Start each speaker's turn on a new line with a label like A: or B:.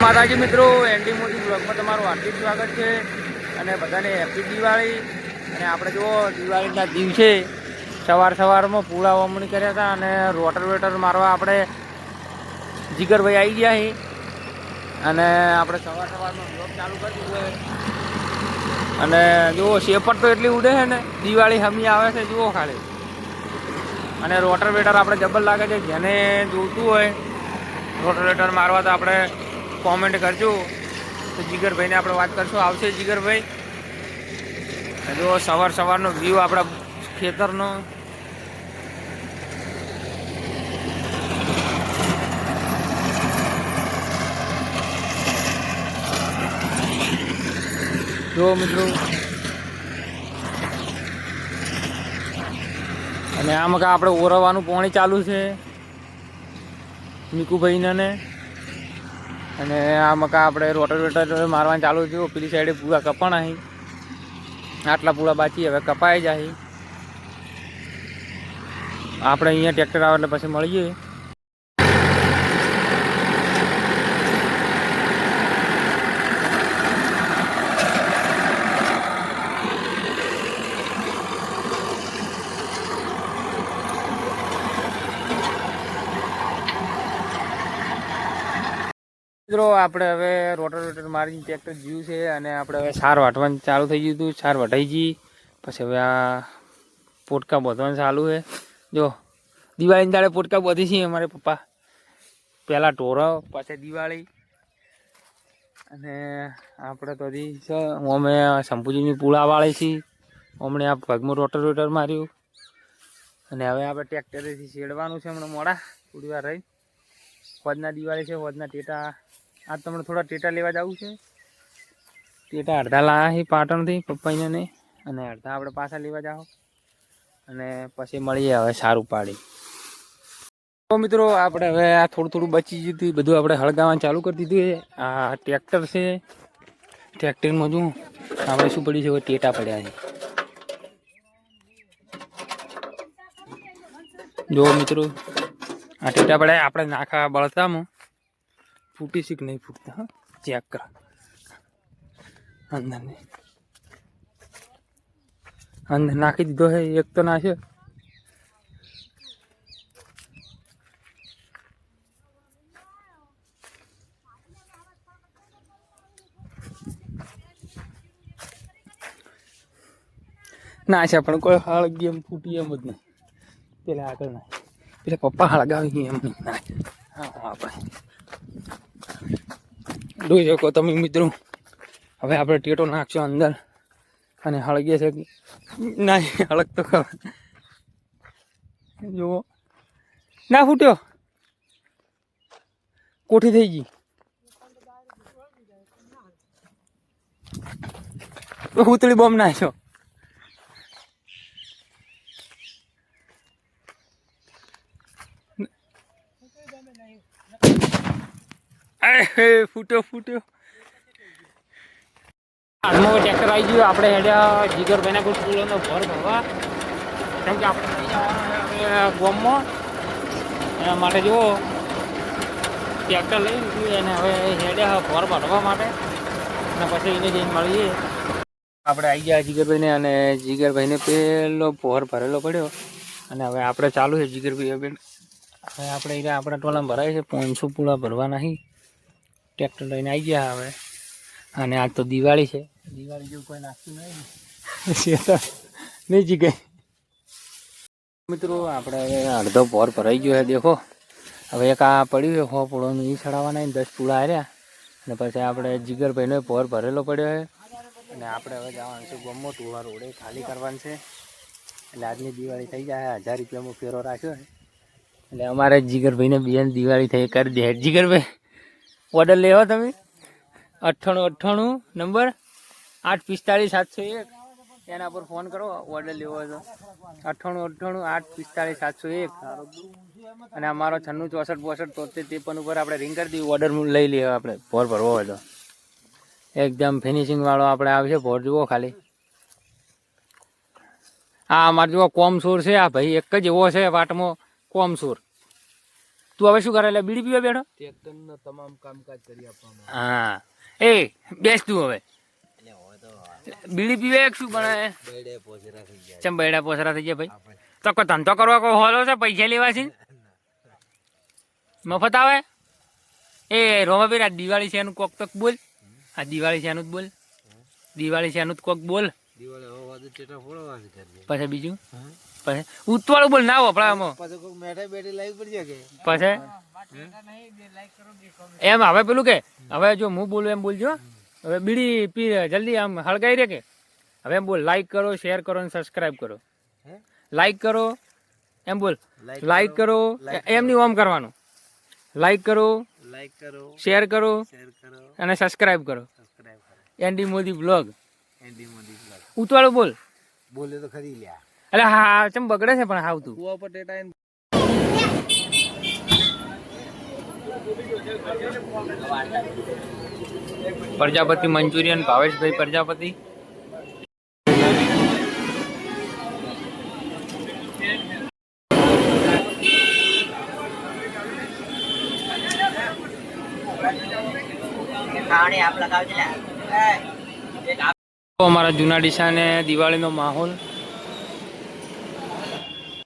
A: માતાજી મિત્રો, એનડી મોદી બ્લોગમાં તમારું હાર્દિક સ્વાગત છે અને બધાને હેપી દિવાળી. અને આપણે જુઓ, દિવાળીના દિવસે સવાર સવારમાં પૂળા વમણી કર્યા હતા અને રોટર વેટર મારવા આપણે જીગરભાઈ આવી ગયા છે. અને આપણે સવાર સવારમાં બ્લોગ ચાલુ કરી દીધો અને જુઓ, શેપર તો એટલી ઉડે છે ને, દિવાળી હમી આવે છે, જુઓ ખાલી. અને રોટર વેટર આપણે જબર લાગે છે, જેને જોતું હોય રોટર વેટર મારવા તો આપણે કોમેન્ટ કરજો. તો જીગરભાઈને આપણે વાત કરશું. આવશે જીગરભાઈ. જો સવાર સવારનો વ્યૂ આપણા ખેતરનો. જો મિત્રો. અને આમાં કા આપણે ઓરવાનું પાણી ચાલુ છે. મીકુભાઈને અને આ મકા આપણે રોટર વેટર મારવાનું ચાલુ થયું. પેલી સાઈડે પૂરા કપાણા અહીં આટલા પૂરા બાકી, હવે કપાઈ જાય. આપણે અહીંયા ટ્રેક્ટર આવે એટલે પછી મળીએ. મિત્રો, આપણે હવે રોટર રોટર મારીને ટ્રેક્ટર જીવ્યું છે અને આપણે હવે સાર વાટવાનું ચાલુ થઈ ગયું હતું, સાર વટાઈ ગઈ. પછી હવે આ પોટકા બાંધવાનું ચાલુ છે. જો, દિવાળીની દાડે પોટકા બાંધી છે અમારે પપ્પા. પહેલાં ઢોરો, પછી દિવાળી. અને આપણે તો છે, અમે શંભુજીની પૂળા વાળી છીએ હમણે આ પગમાં રોટર રોટર માર્યું. અને હવે આપણે ટ્રેક્ટરેથી શેડવાનું છે હમણાં મોડા, થોડી વાર રહી વધના દિવાળી છે વધના ટેટા આ તમને થોડા ટેટા લેવા જવું છે. ટેટા અડધા લાયા છે પાટણથી પપ્પાઈને અને અડધા આપણે પાછા લેવા જાઓ. અને પછી મળીએ હવે સારું પાડી. તો મિત્રો, આપણે હવે આ થોડું થોડું બચી ગયું બધું આપણે હળગાવવાનું ચાલુ કરી દીધું છે. આ ટ્રેક્ટર છે. ટ્રેક્ટરમાં શું આપણે શું પડ્યું છે ટેટા પડ્યા છે. જો મિત્રો, આ ટેટા પડ્યા આપણે નાખા બળતામાં ફૂટી છે કે નહીં ફૂટતા, હા? ચેક કર. અંદર નહીં અંદર નાખી દીધો હે, એક તો નાખ્યો. ના છે પણ કોઈ હળગી એમ ફૂટી એમ જ નહીં. પેલા આગળ ના પેલા પપ્પા હળગાવી એમ નહીં ના હા આપણે જોઈ શકો તમે મિત્રો. હવે આપણે ટેટો નાખશો અંદર. અને હળગે છે ના હળગ તો ખબર જુઓ. ના ફૂટ્યો. કોઠી થઈ ગઈ. ઉતળી બોમ્બ નાખ્યો. ફૂટ્યો ફૂટ્યો હાથમાં ટ્રેક્ટર આવી ગયું, આપણે હેડ્યા જીગરભાઈના કોઈ સ્કૂલોનો ભર ભરવા. કેમ કે આપણે ગોમમાં. એના માટે જુઓ ટ્રેક્ટર લઈ લીધું અને હવે હેડ્યા ભર ભરવા માટે. અને પછી એને જઈને મળીએ. આપણે આવી ગયા જીગરભાઈને અને જીગરભાઈને પેલો ભોર ભરેલો પડ્યો. અને હવે આપણે ચાલુ છે જીગરભાઈ હવે આપણે આપણા ટોલામાં ભરાય છે, પાંચસો પૂળા ભરવાના નહીં ટ્રેક્ટર લઈને આવી ગયા હવે. અને આજ તો દિવાળી છે. દિવાળી જેવું કોઈ નાખતું નહીં નહીં જી. ગઈ મિત્રો આપણે હવે અડધો પોર ભરાઈ ગયો છે દેખો. હવે એક આ પડ્યું છે હો પૂળોનું એ ચડાવવાના દસ પૂળા આવ્યા અને પછી આપણે જીગરભાઈનો પોર ભરેલો પડ્યો છે. અને આપણે હવે જવાનું છે ગમો ટુવા રોડે ખાલી કરવાનું છે. એટલે આજની દિવાળી થઈ જાય હજાર રૂપિયામાં ફેરો રાખ્યો છે. એટલે અમારે જીગરભાઈને બેન દિવાળી થઈ કરી દે. જીગરભાઈ ઓર્ડર લેવા તમે? અઠ્ઠાણું અઠ્ઠાણું, નંબર? આઠ પિસ્તાળીસ, સાતસો એક. એના પર ફોન કરો, ઓર્ડર લેવો હતો અઠ્ઠાણું અઠ્ઠાણું, આઠ પિસ્તાળીસ, સાતસો એક. અને અમારો છન્નું ચોસઠ પોસઠ તોતેર ત્રેપન ઉપર આપણે રિંગ કરી દઈએ, ઓર્ડર લઈ લઈએ આપણે. ભોર ભરવો હતો એકદમ ફિનિશિંગવાળો આપણે આવશે ભોર જુઓ ખાલી. આ અમારે જુઓ કોમસૂર છે, આ ભાઈ એક જ એવો છે વાટમાં કોમસૂર. તું હવે શું કરે? એટલે બીડી પીવા બેઠો
B: ટ્રેક્ટરના તમામ કામકાજ કરી આપવામાં
A: હા. એ બેસ તું હવે. બીડી પીવે એક શું બનાવે
B: બેડે પોચરા થઈ જાય
A: ચમ બૈડા પોસરા થઈ ગયા ભાઈ? તો કોઈ ધંધો કરવા કોઈ હોલો છે? પૈસા લેવા છે? મફત આવે? એ રોમાબીર આ દિવાળી છે એનું કોક તો બોલ? આ દિવાળી છે એનું જ બોલ? દિવાળી છે એનું જ કોક બોલ. પછી બીજું? પછી ઉતવાળું બોલ ના વપરાય આમાં.
B: પાછો કોઈક બેઠી લાવી પડશે કે?
A: પછી? એમ હવે પેલું કે હવે જો હું બોલું એમ બોલજો. હવે બીડી પી જલ્દી આમ હળગાઈ રે કે? હવે એમ બોલ લાઈક કરો શેર કરો અને સબસ્ક્રાઇબ કરો. લાઈક કરો એમ બોલ. લાઈક કરો એમ નહીં ઓમ કરવાનું. લાઈક કરો
B: લાઈક
A: કરો
B: શેર કરો
A: અને સબસ્ક્રાઇબ કરો.
B: સબસ્ક્રાઇબ કરો.
A: Andy Modi blog
B: Andy Modi blog
A: ઉતવાળું બોલ.
B: બોલે તો ખરી લ્યા.
A: એટલે હા ચમ બગડે છે પણ હાવતું
B: કુવા પટેટા એને
A: પ્રજાપતિ મંચુરિયન ભાવેશભાઈ પ્રજાપતિ. તો અમારા જૂના ડીસાને દિવાળીનો માહોલ.